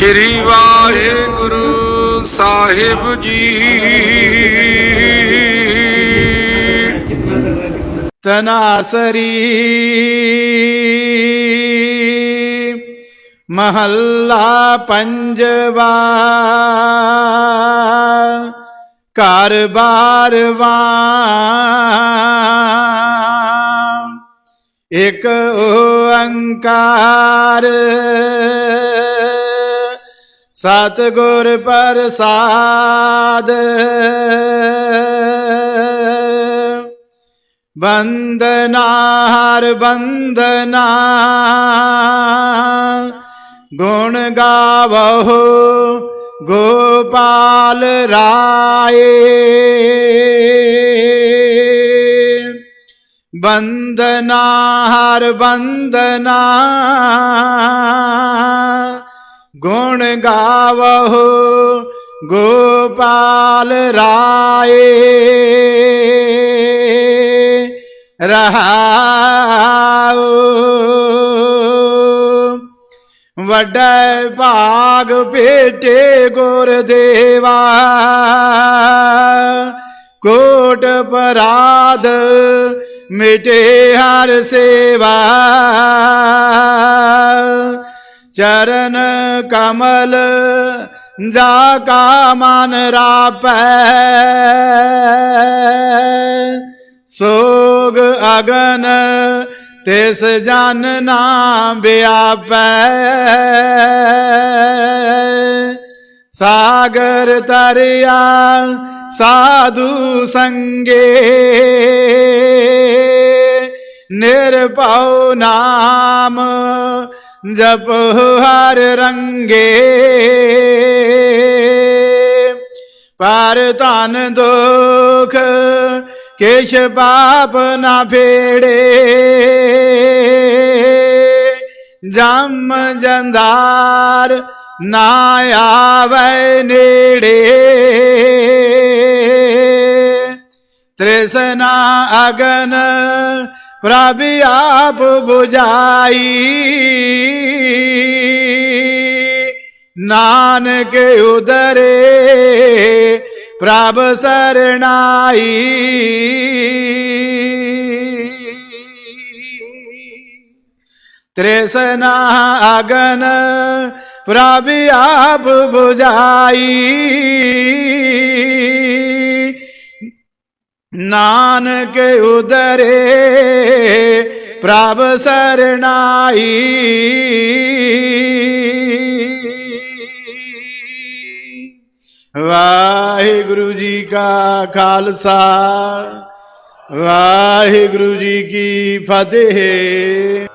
ਸ੍ਰੀ ਵਾਹਿਗੁਰੂ ਸਾਹਿਬ ਜੀ। ਤਨਾਸਰੀ ਮਹੱਲਾ ਪੰਜਵਾ। ਘਰ ਬਾਰਵਾ ਇਕ ਓੰਕਾਰ। ਸਤਿਗੁਰ ਪ੍ਰਸਾਦ। ਬੰਦਨਾ ਹਰ ਬੰਦਨਾ ਗੁਣ ਗਾਵਹੁ ਗੋਪਾਲ ਰਾਏ। ਬੰਦਨਾ ਹਰ ਬੰਦਨਾ ਗੁਣ ਗਾਵਹੁ, ਗੋਪਾਲ ਰਾਏ। ਰਹਾਉ, ਵੱਡਾ ਭਾਗ ਭੇਟੇ ਗੁਰ ਦੇਵਾ ਕੋਟ ਪਰਾਧ ਮਿਟੇ ਹਰ ਸੇਵਾ। ਚਰਨ ਕਮਲ ਜਾ ਕਾ ਮਨ ਰਾਪੈ। ਸੋਗ ਅਗਨ ਤਿਸ ਜਨ ਨਾ ਵਿਆਪੈ। ਸਾਗਰ ਤਰਿਆ ਸਾਧੂ ਸੰਗੇ ਨਿਰਭਉ ਨਾਮ ਜਪ ਹਰ ਰੰਗੇ। ਪਰ ਧਨ ਦੁਖ ਕਿਛ ਪਾਪ ਨਾ ਫੇੜੇ। ਜਮ ਜੰਦਾਰ ਨਾ ਆਵੇ ਨੇੜੇ। ਤ੍ਰਿਸ਼ਨਾ ਅਗਨ ਪ੍ਰਭ ਆਪ 부ਝਾਈ ਨਾਨਕ ਉਦਰੇ ਪ੍ਰਭ ਸਰਣਾਈ। ਤ੍ਰਿਸ਼ਨਾ ਅਗਨ ਪ੍ਰਭ ਆਪ 부ਝਾਈ ਨਾਨਕ ਉਦਰੇ ਪ੍ਰਭ ਸਰਣਾਈ। ਵਾਹਿਗੁਰੂ ਜੀ ਕਾ ਖਾਲਸਾ ਵਾਹਿਗੁਰੂ ਜੀ ਕੀ ਫਤਿਹ।